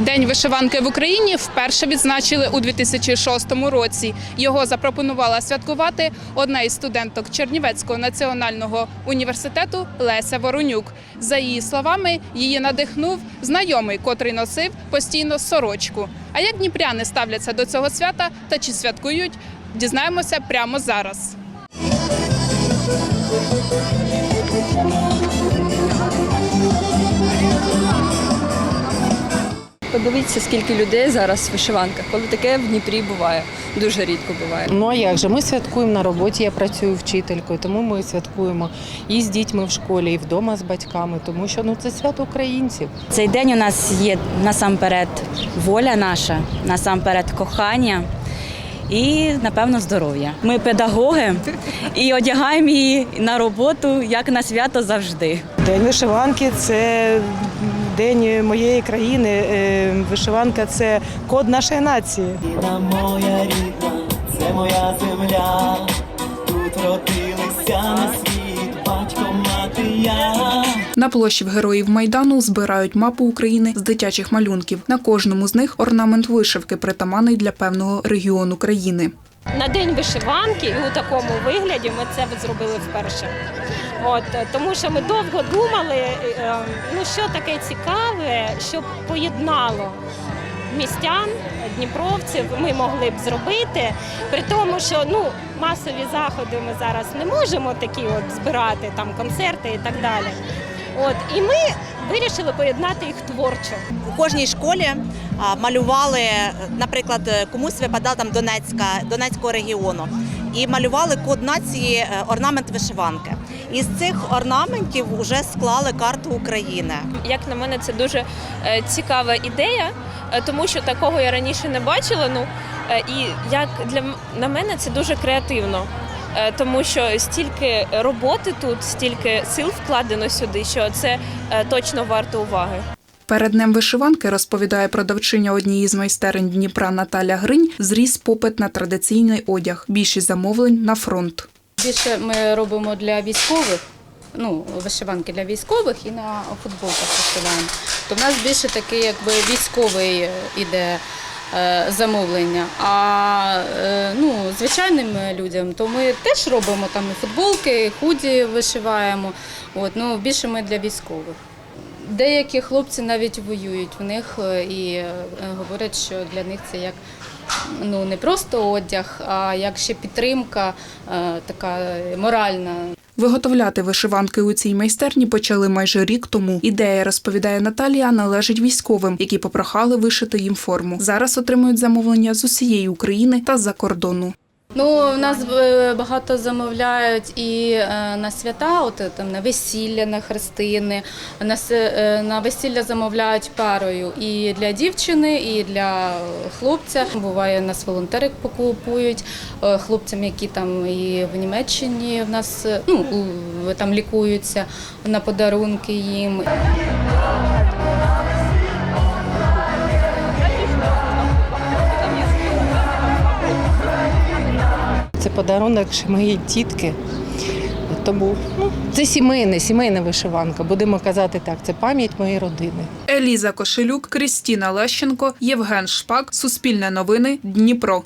День вишиванки в Україні вперше відзначили у 2006 році. Його запропонувала святкувати одна із студенток Чернівецького національного університету Леся Воронюк. За її словами, її надихнув знайомий, котрий носив постійно сорочку. А як дніпряни ставляться до цього свята та чи святкують, дізнаємося прямо зараз. Подивіться, скільки людей зараз в вишиванках, коли таке в Дніпрі буває. Дуже рідко буває. Ну а як же? Ми святкуємо на роботі. Я працюю вчителькою, тому ми святкуємо і з дітьми в школі, і вдома з батьками, тому що ну це свято українців. Цей день у нас є насамперед воля наша, насамперед кохання і, напевно, здоров'я. Ми педагоги і одягаємо її на роботу як на свято завжди. День вишиванки це день моєї країни. Е, Вишиванка це код нашої нації. Рідна моя рідна, це моя земля. Тут родилися на світ, батько, мати я. На площі в героїв майдану збирають мапу України з дитячих малюнків. На кожному з них орнамент вишивки притаманний для певного регіону країни. на день вишиванки і у такому вигляді ми це зробили вперше. От тому, що ми довго думали, е, ну що таке цікаве, що поєднало містян, дніпровців. Ми могли б зробити, при тому, що ну масові заходи ми зараз не можемо такі от збирати, там концерти і так далі. От і ми вирішили поєднати їх творчо. у кожній школі малювали, наприклад, комусь випадала там Донецька, Донецького регіону, і малювали код нації е, орнамент вишиванки. Із цих орнаментів вже склали карту України. Як на мене, це дуже е, цікава ідея, е, тому що такого я раніше не бачила. Ну е, і як для на мене це дуже креативно. Тому що стільки роботи тут, стільки сил вкладено сюди, що це точно варто уваги. Перед днем вишиванки розповідає продавчиня однієї з майстерень Дніпра Наталя Гринь. Зріс попит на традиційний одяг. Більшість замовлень на фронт. Більше ми робимо для військових, ну, вишиванки для військових і на футболках вишиваємо. То в нас більше такий якби військовий іде е, замовлення. А е, ну, звичайним людям, то ми теж робимо там і футболки, і худі вишиваємо. От, ну, більше ми для військових. Деякі хлопці навіть воюють в них е, і е, говорять, що для них це як ну не просто одяг, а як ще підтримка, е, така моральна. Виготовляти вишиванки у цій майстерні почали майже рік тому. Ідея, розповідає Наталія, належить військовим, які попрохали вишити їм форму. Зараз отримують замовлення з усієї України та з-за кордону. Ну, в нас е, багато замовляють і е, на свята, от е, там на весілля, на хрестини. На, на весілля замовляють парою і для дівчини, і для хлопця. Буває, нас волонтери покупують хлопцям, які там і в Німеччині в нас ну, там лікуються на подарунки їм. Подарунок ще моєї тітки. Тому ну, це сімейне, сімейна вишиванка. Будемо казати так, це пам'ять моєї родини. Еліза Кошелюк, Крістіна Лещенко, Євген Шпак. Суспільне новини. Дніпро.